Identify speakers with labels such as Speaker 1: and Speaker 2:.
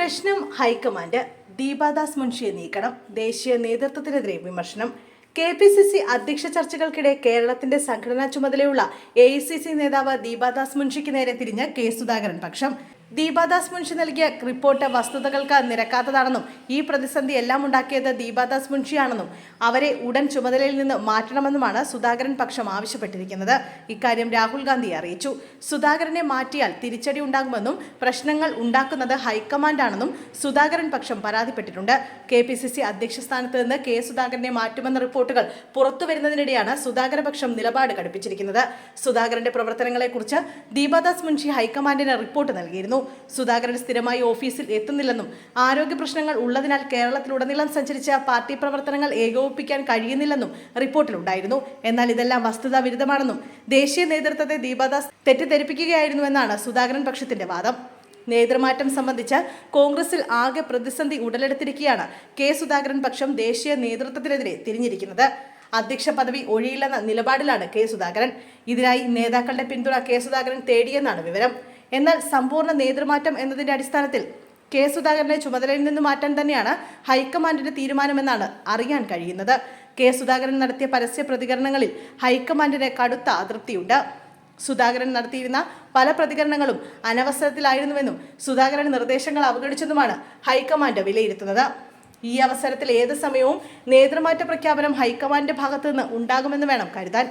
Speaker 1: പ്രശ്നം ഹൈക്കമാൻഡ് ദീപാദാസ് മുൻഷിയെ നീക്കണം. ദേശീയ നേതൃത്വത്തിനെതിരെ വിമർശനം. കെ പി സി സി അധ്യക്ഷ ചർച്ചകൾക്കിടെ കേരളത്തിന്റെ സംഘടനാ ചുമതലയുള്ള എ ഐ സി സി നേതാവ് ദീപാദാസ് മുൻഷിക്ക് നേരെ തിരിഞ്ഞ കെ സുധാകരൻ പക്ഷം. ദീപാദാസ് മുൻഷി നൽകിയ റിപ്പോർട്ട് വസ്തുതകൾക്ക് നിരക്കാത്തതാണെന്നും ഈ പ്രതിസന്ധി എല്ലാം ഉണ്ടാക്കിയത് ദീപാദാസ് മുൻഷിയാണെന്നും അവരെ ഉടൻ ചുമതലയിൽ നിന്ന് മാറ്റണമെന്നുമാണ് സുധാകരൻ പക്ഷം ആവശ്യപ്പെട്ടിരിക്കുന്നത്. ഇക്കാര്യം രാഹുൽ ഗാന്ധി അറിയിച്ചു. സുധാകരനെ മാറ്റിയാൽ തിരിച്ചടി ഉണ്ടാകുമെന്നും പ്രശ്നങ്ങൾ ഉണ്ടാക്കുന്നത് ഹൈക്കമാൻഡാണെന്നും സുധാകരൻ പക്ഷം പരാതിപ്പെട്ടിട്ടുണ്ട്. കെ പി സി സി അധ്യക്ഷ സ്ഥാനത്ത് നിന്ന് കെ സുധാകരനെ മാറ്റുമെന്ന റിപ്പോർട്ടുകൾ പുറത്തുവരുന്നതിനിടെയാണ് സുധാകര പക്ഷം നിലപാട് കടുപ്പിച്ചിരിക്കുന്നത്. സുധാകരന്റെ പ്രവർത്തനങ്ങളെക്കുറിച്ച് ദീപാദാസ് മുൻഷി ഹൈക്കമാൻഡിന് റിപ്പോർട്ട് നൽകിയിരുന്നു. സുധാകരൻ സ്ഥിരമായി ഓഫീസിൽ എത്തുന്നില്ലെന്നും ആരോഗ്യ പ്രശ്നങ്ങൾ ഉള്ളതിനാൽ കേരളത്തിലുടനീളം സഞ്ചരിച്ച പാർട്ടി പ്രവർത്തനങ്ങൾ ഏകോപിപ്പിക്കാൻ കഴിയുന്നില്ലെന്നും റിപ്പോർട്ടിലുണ്ടായിരുന്നു. എന്നാൽ ഇതെല്ലാം വസ്തുതാ വിരുദ്ധമാണെന്നും ദേശീയ നേതൃത്വത്തെ ദീപാദാസ് തെറ്റിദ്ധരിപ്പിക്കുകയായിരുന്നുവെന്നാണ് സുധാകരൻ പക്ഷത്തിന്റെ വാദം. നേതൃമാറ്റം സംബന്ധിച്ച് കോൺഗ്രസിൽ ആകെ പ്രതിസന്ധി ഉടലെടുത്തിരിക്കുകയാണ് കെ സുധാകരൻ പക്ഷം ദേശീയ നേതൃത്വത്തിനെതിരെ തിരിഞ്ഞിരിക്കുന്നത്. അധ്യക്ഷ പദവി ഒഴിയില്ലെന്ന നിലപാടിലാണ് കെ സുധാകരൻ. ഇതിനായി നേതാക്കളുടെ പിന്തുണ കെ സുധാകരൻ തേടിയെന്നാണ് വിവരം. എന്നാൽ സമ്പൂർണ നേതൃമാറ്റം എന്നതിന്റെ അടിസ്ഥാനത്തിൽ കെ സുധാകരനെ ചുമതലയിൽ നിന്ന് മാറ്റാൻ തന്നെയാണ് ഹൈക്കമാൻഡിന്റെ തീരുമാനമെന്നാണ് അറിയാൻ കഴിയുന്നത്. കെ സുധാകരൻ നടത്തിയ പരസ്യ പ്രതികരണങ്ങളിൽ ഹൈക്കമാൻഡിന് കടുത്ത അതൃപ്തിയുണ്ട്. സുധാകരൻ നടത്തിയിരുന്ന പല പ്രതികരണങ്ങളും അനവസരത്തിലായിരുന്നുവെന്നും സുധാകരൻ നിർദ്ദേശങ്ങൾ അവഗണിച്ചെന്നുമാണ് ഹൈക്കമാൻഡ് വിലയിരുത്തുന്നത്. ഈ അവസരത്തിൽ ഏത് സമയവും നേതൃമാറ്റ പ്രഖ്യാപനം ഹൈക്കമാൻഡിന്റെ ഭാഗത്തുനിന്ന് ഉണ്ടാകുമെന്ന് വേണം കരുതാൻ.